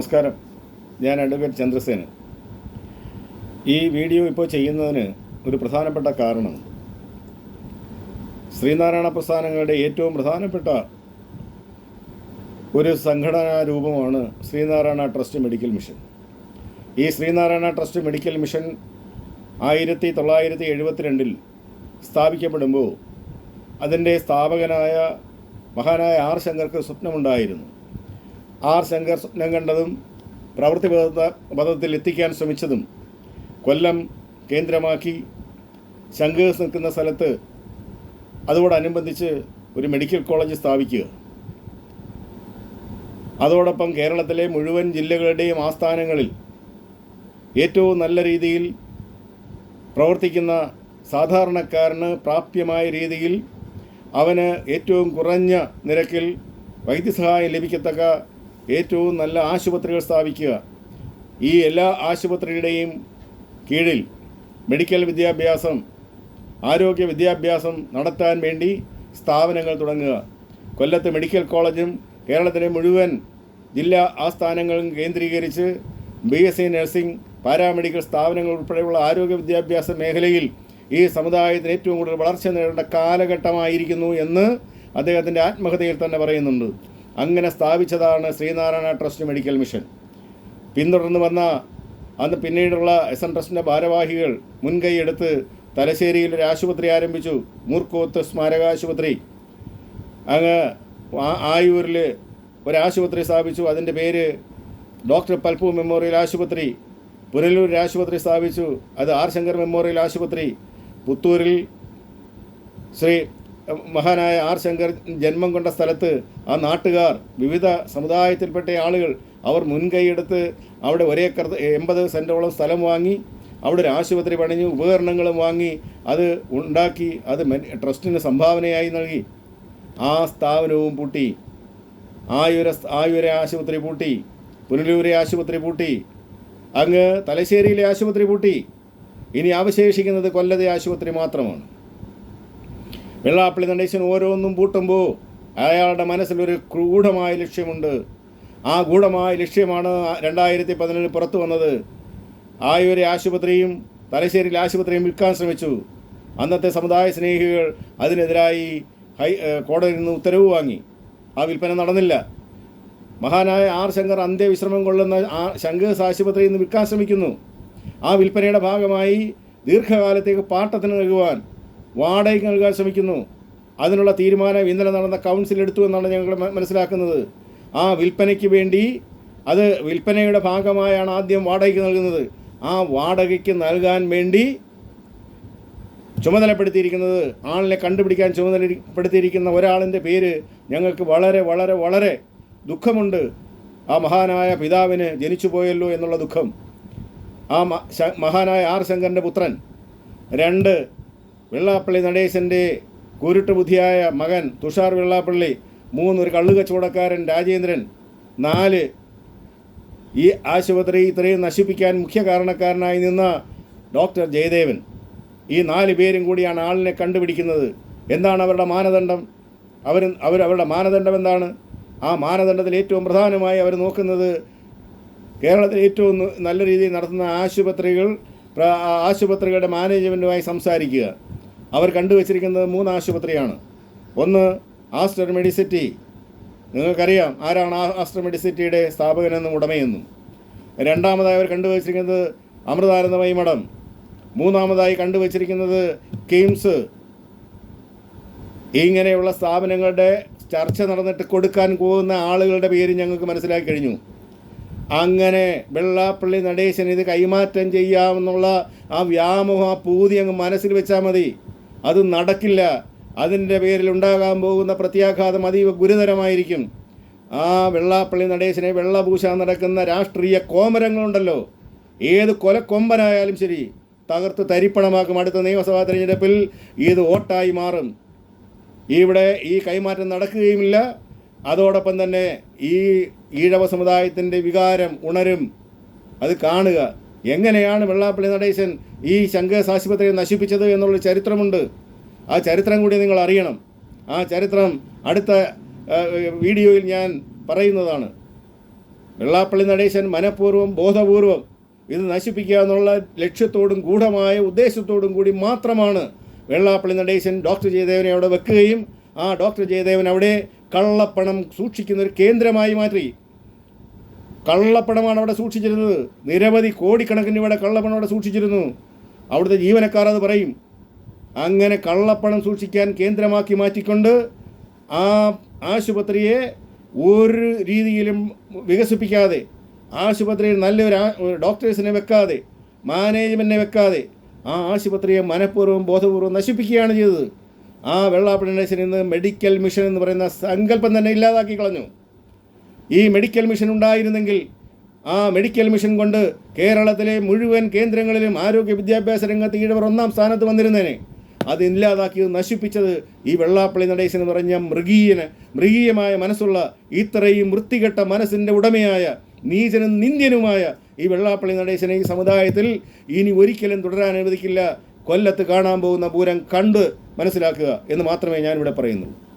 നമസ്കാരം. ഞാൻ അഡ്വക്കേറ്റ് ചന്ദ്രസേനൻ. ഈ വീഡിയോ ഇപ്പോൾ ചെയ്യുന്നതിന് ഒരു പ്രധാനപ്പെട്ട കാരണം. ശ്രീനാരായണ പ്രസ്ഥാനങ്ങളുടെ ഏറ്റവും പ്രധാനപ്പെട്ട ഒരു സംഘടനാ രൂപമാണ് ശ്രീനാരായണ ട്രസ്റ്റ് മെഡിക്കൽ മിഷൻ. ഈ ശ്രീനാരായണ ട്രസ്റ്റ് മെഡിക്കൽ മിഷൻ ആയിരത്തി തൊള്ളായിരത്തി എഴുപത്തിരണ്ടിൽ സ്ഥാപിക്കപ്പെടുമ്പോൾ അതിന്റെ സ്ഥാപകനായ മഹാനായ ആർ ശങ്കർക്ക് സ്വപ്നമുണ്ടായിരുന്നു. ആർ ശങ്കർ സ്വപ്നം കണ്ടതും പ്രവൃത്തി പദത്തിൽ എത്തിക്കാൻ ശ്രമിച്ചതും കൊല്ലം കേന്ദ്രമാക്കി ശങ്കേഴ്സ് നിൽക്കുന്ന സ്ഥലത്ത് അതോടനുബന്ധിച്ച് ഒരു മെഡിക്കൽ കോളേജ് സ്ഥാപിക്കുക. അതോടൊപ്പം കേരളത്തിലെ മുഴുവൻ ജില്ലകളുടെയും ആസ്ഥാനങ്ങളിൽ ഏറ്റവും നല്ല രീതിയിൽ പ്രവർത്തിക്കുന്ന സാധാരണക്കാരന് പ്രാപ്യമായ രീതിയിൽ അവന് ഏറ്റവും കുറഞ്ഞ നിരക്കിൽ വൈദ്യസഹായം ലഭിക്കത്തക്ക ഏറ്റവും നല്ല ആശുപത്രികൾ സ്ഥാപിക്കുക. ഈ എല്ലാ ആശുപത്രിയുടെയും കീഴിൽ മെഡിക്കൽ വിദ്യാഭ്യാസം ആരോഗ്യ വിദ്യാഭ്യാസം നടത്താൻ വേണ്ടി സ്ഥാപനങ്ങൾ തുടങ്ങുക. കൊല്ലത്ത് മെഡിക്കൽ കോളേജും കേരളത്തിലെ മുഴുവൻ ജില്ലാ ആസ്ഥാനങ്ങളും കേന്ദ്രീകരിച്ച് B S C nursing paramedical സ്ഥാപനങ്ങൾ ഉൾപ്പെടെയുള്ള ആരോഗ്യ വിദ്യാഭ്യാസ മേഖലയിൽ ഈ സമുദായത്തിന് ഏറ്റവും കൂടുതൽ വളർച്ച നേടേണ്ട കാലഘട്ടമായിരിക്കുന്നു എന്ന് അദ്ദേഹത്തിന്റെ ആത്മകഥയിൽ തന്നെ പറയുന്നുണ്ട്. അങ്ങനെ സ്ഥാപിച്ചതാണ് ശ്രീനാരായണ ട്രസ്റ്റ് മെഡിക്കൽ മിഷൻ. പിന്തുടർന്ന് വന്ന അന്ന് പിന്നീടുള്ള എസ് എൻ ട്രസ്റ്റിന്റെ ഭാരവാഹികൾ മുൻകൈയെടുത്ത് തലശ്ശേരിയിൽ ഒരു ആശുപത്രി ആരംഭിച്ചു. മൂർക്കോത്ത് സ്മാരകാശുപത്രി. അങ്ങ് ആ- ആയൂരിൽ ഒരാശുപത്രി സ്ഥാപിച്ചു. അതിന്റെ പേര് ഡോക്ടർ പൽപ്പു മെമ്മോറിയൽ ആശുപത്രി. പുനലൂർ ആശുപത്രി സ്ഥാപിച്ചു. അത് ആർ ശങ്കർ മെമ്മോറിയൽ ആശുപത്രി. പുത്തൂരിൽ ശ്രീ മഹാനായ ആർ ശങ്കർ ജന്മം കൊണ്ട സ്ഥലത്ത് ആ നാട്ടുകാർ വിവിധ സമുദായത്തിൽപ്പെട്ട ആളുകൾ അവർ മുൻകൈയെടുത്ത് അവിടെ ഒരേ എൺപത് സെന്റോളം സ്ഥലം വാങ്ങി അവിടെ ഒരു ആശുപത്രി പണിഞ്ഞു ഉപകരണങ്ങളും വാങ്ങി അത് ഉണ്ടാക്കി അത് ട്രസ്റ്റിന് സംഭാവനയായി നൽകി. ആ സ്ഥാപനവും പൂട്ടി ആയുര ആയുര ആശുപത്രി പൂട്ടി പുനലൂരെ ആശുപത്രി പൂട്ടി അങ്ങ് തലശ്ശേരിയിലെ ആശുപത്രി പൂട്ടി. ഇനി അവശേഷിക്കുന്നത് കൊല്ലത്തെ ആശുപത്രി മാത്രമാണ്. വെള്ളാപ്പള്ളി നടേശൻ ഓരോന്നും പൂട്ടുമ്പോൾ അയാളുടെ മനസ്സിലൊരു ക്രൂഢമായ ലക്ഷ്യമുണ്ട്. ആ ഗൂഢമായ ലക്ഷ്യമാണ് രണ്ടായിരത്തി പതിനേഴ് പുറത്തു വന്നത്. ആയുരെ ആശുപത്രിയും തലശ്ശേരിയിലെ ആശുപത്രിയും വിൽക്കാൻ ശ്രമിച്ചു. അന്നത്തെ സമുദായ സ്നേഹികൾ അതിനെതിരായി ഹൈ കോടതിയിൽ നിന്ന് ഉത്തരവ് വാങ്ങി. ആ വിൽപ്പന നടന്നില്ല. മഹാനായ ആർ ശങ്കർ അന്ത്യവിശ്രമം കൊള്ളുന്ന ആ ശങ്കേഴ്സ് ആശുപത്രിയിൽ നിന്ന് വിൽക്കാൻ ശ്രമിക്കുന്നു. ആ വിൽപ്പനയുടെ ഭാഗമായി ദീർഘകാലത്തേക്ക് പാട്ടത്തിന് നൽകുവാൻ വാടകയ്ക്ക് നൽകാൻ ശ്രമിക്കുന്നു. അതിനുള്ള തീരുമാനം ഇന്നലെ നടന്ന കൗൺസിൽ എടുത്തു എന്നാണ് ഞങ്ങൾ മനസ്സിലാക്കുന്നത്. ആ വിൽപ്പനയ്ക്ക് വേണ്ടി അത് വിൽപ്പനയുടെ ഭാഗമായാണ് ആദ്യം വാടകയ്ക്ക് നൽകുന്നത്. ആ വാടകയ്ക്ക് നൽകാൻ വേണ്ടി ചുമതലപ്പെടുത്തിയിരിക്കുന്നത് ആളിനെ കണ്ടുപിടിക്കാൻ ചുമതലപ്പെടുത്തിയിരിക്കുന്ന ഒരാളിന്റെ പേര് ഞങ്ങൾക്ക് വളരെ വളരെ വളരെ ദുഃഖമുണ്ട്. ആ മഹാനായ പിതാവിന് ജനിച്ചു പോയല്ലോ എന്നുള്ള ദുഃഖം. ആ മഹാനായ ആർ ശങ്കറിന്റെ പുത്രൻ രണ്ട് വെള്ളാപ്പള്ളി നടേശന്റെ കുരുട്ട് ബുദ്ധിയായ മകൻ തുഷാർ വെള്ളാപ്പള്ളി മൂന്ന് ഒരു കള്ളു കച്ചവടക്കാരൻ രാജേന്ദ്രൻ നാല് ഈ ആശുപത്രി ഇത്രയും നശിപ്പിക്കാൻ മുഖ്യ കാരണക്കാരനായി നിന്ന ഡോക്ടർ ജയദേവൻ. ഈ നാല് പേരും കൂടിയാണ് ആളിനെ കണ്ടുപിടിക്കുന്നത്. എന്താണ് അവരുടെ മാനദണ്ഡം? അവർ അവർ അവരുടെ മാനദണ്ഡം എന്താണ്? ആ മാനദണ്ഡത്തിൽ ഏറ്റവും പ്രധാനമായി അവർ നോക്കുന്നത് കേരളത്തിൽ ഏറ്റവും നല്ല രീതിയിൽ നടത്തുന്ന ആശുപത്രികൾ ആശുപത്രികളുടെ മാനേജ്മെന്റുമായി സംസാരിക്കുക. അവർ കണ്ടുവച്ചിരിക്കുന്നത് മൂന്ന് ആശുപത്രിയാണ്. ഒന്ന് ആസ്റ്റർ മെഡിസിറ്റി. നിങ്ങൾക്കറിയാം ആരാണ് ആസ്റ്റർ മെഡിസിറ്റിയുടെ സ്ഥാപകനെന്നും ഉടമയെന്നും. രണ്ടാമതായി അവർ കണ്ടുവച്ചിരിക്കുന്നത് അമൃതാനന്ദമയി മഠം മൂന്നാമതായി കണ്ടുവച്ചിരിക്കുന്നത് കെയിംസ്. ഇങ്ങനെയുള്ള സ്ഥാപനങ്ങളുടെ ചർച്ച നടന്നിട്ട് കൊടുക്കാൻ പോകുന്ന ആളുകളുടെ പേര് ഞങ്ങൾക്ക് മനസ്സിലാക്കി കഴിഞ്ഞു. അങ്ങനെ വെള്ളാപ്പള്ളി നടേശൻ ഇത് കൈമാറ്റം ചെയ്യാമെന്നുള്ള ആ വ്യാമോഹ ആ പൂതി അങ്ങ് മനസ്സിൽ വെച്ചാൽ മതി. അത് നടക്കില്ല. അതിന്റെ പേരിൽ ഉണ്ടാകാൻ പോകുന്ന പ്രത്യാഘാതം അതീവ ഗുരുതരമായിരിക്കും. ആ വെള്ളാപ്പള്ളി നടേശനെ വെള്ളപൂശാൻ നടക്കുന്ന രാഷ്ട്രീയ കോമരങ്ങളുണ്ടല്ലോ. ഏത് കൊലക്കൊമ്പനായാലും ശരി തകർത്ത് തരിപ്പണമാക്കും അടുത്ത നിയമസഭാ തെരഞ്ഞെടുപ്പിൽ ഇത് വോട്ടായി മാറും. ഇവിടെ ഈ കൈമാറ്റം നടക്കുകയുമില്ല. അതോടൊപ്പം തന്നെ ഈ ഈഴവ സമുദായത്തിന്റെ വികാരം ഉണരും. അത് കാണുക. എങ്ങനെയാണ് വെള്ളാപ്പള്ളി നടേശൻ ഈ ശങ്കേസ് ആശുപത്രിയെ നശിപ്പിച്ചത് എന്നുള്ള ചരിത്രമുണ്ട്? ആ ചരിത്രം കൂടി നിങ്ങൾ അറിയണം. ആ ചരിത്രം അടുത്ത വീഡിയോയിൽ ഞാൻ പറയുന്നതാണ്. വെള്ളാപ്പള്ളി നടേശൻ മനഃപൂർവം ബോധപൂർവം ഇത് നശിപ്പിക്കുക എന്നുള്ള ലക്ഷ്യത്തോടും ഗൂഢമായ ഉദ്ദേശത്തോടും കൂടി മാത്രമാണ് വെള്ളാപ്പള്ളി നടേശൻ ഡോക്ടർ ജയദേവനെ അവിടെ വെക്കുകയും ആ ഡോക്ടർ ജയദേവൻ അവിടെ കള്ളപ്പണം സൂക്ഷിക്കുന്ന ഒരു കേന്ദ്രമായി മാറ്റി. കള്ളപ്പണമാണ് അവിടെ സൂക്ഷിച്ചിരുന്നത്. നിരവധി കോടിക്കണക്കിന് ഇവിടെ കള്ളപ്പണം അവിടെ സൂക്ഷിച്ചിരുന്നു. അവിടുത്തെ ജീവനക്കാർ അത് പറയും. അങ്ങനെ കള്ളപ്പണം സൂക്ഷിക്കാൻ കേന്ദ്രമാക്കി മാറ്റിക്കൊണ്ട് ആ ആശുപത്രിയെ ഒരു രീതിയിലും വികസിപ്പിക്കാതെ ആശുപത്രിയിൽ നല്ലൊരു ഡോക്ടേഴ്സിനെ വെക്കാതെ മാനേജ്മെന്റിനെ വെക്കാതെ ആ ആശുപത്രിയെ മനഃപൂർവം ബോധപൂർവം നശിപ്പിക്കുകയാണ് ചെയ്തത്. ആ നടേശൻ ഇന്ന് മെഡിക്കൽ മിഷൻ എന്ന് പറയുന്ന സങ്കല്പം തന്നെ ഇല്ലാതാക്കി കളഞ്ഞു. ഈ മെഡിക്കൽ മിഷൻ ഉണ്ടായിരുന്നെങ്കിൽ ആ മെഡിക്കൽ മിഷൻ കൊണ്ട് കേരളത്തിലെ മുഴുവൻ കേന്ദ്രങ്ങളിലും ആരോഗ്യ വിദ്യാഭ്യാസ രംഗത്ത് ഈഴവർ ഒന്നാം സ്ഥാനത്ത് വന്നിരുന്നേനെ. അത് ഇല്ലാതാക്കിയത് നശിപ്പിച്ചത് ഈ വെള്ളാപ്പള്ളി നടേശൻ എന്ന് പറഞ്ഞ മൃഗീയന് മൃഗീയമായ മനസ്സുള്ള ഇത്രയും വൃത്തികെട്ട മനസ്സിന്റെ ഉടമയായ നീചനും നിന്ദ്യനുമായ ഈ വെള്ളാപ്പള്ളി നടേശനെ ഈ സമുദായത്തിൽ ഇനി ഒരിക്കലും തുടരാൻ അനുവദിക്കില്ല. കൊല്ലത്ത് കാണാൻ പോകുന്ന പൂരം കണ്ട് മനസ്സിലാക്കുക എന്ന് മാത്രമേ ഞാനിവിടെ പറയുന്നു